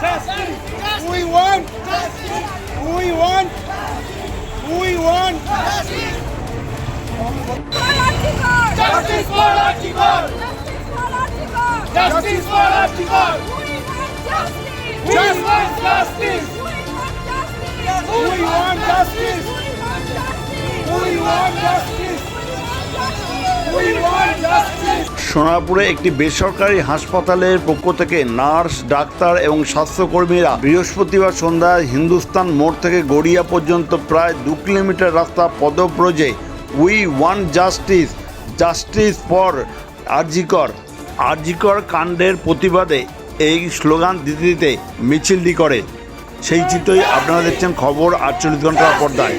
Justice! We want justice! We want we want justice Justice for Archibald! Justice for Archibald! We want justice, we want justice! We want justice! We want justice! We want justice! সোনারপুরে একটি বেসরকারি হাসপাতালের পক্ষ থেকে nurse, doctor এবং স্বাস্থ্যকর্মীরা বৃহস্পতিবার সন্ধ্যায় হিন্দুস্তান মোড় থেকে গড়িয়া পর্যন্ত প্রায় দু কিলোমিটার রাস্তা পদব্রজে we want justice justice for RG Kar. RG Kar কাণ্ডের প্রতিবাদে এই স্লোগান দিতে দিতে মিছিলটি করে। সেই চিত্রই আপনারা দেখছেন খবর আটচল্লিশ ঘণ্টার পর্দায়।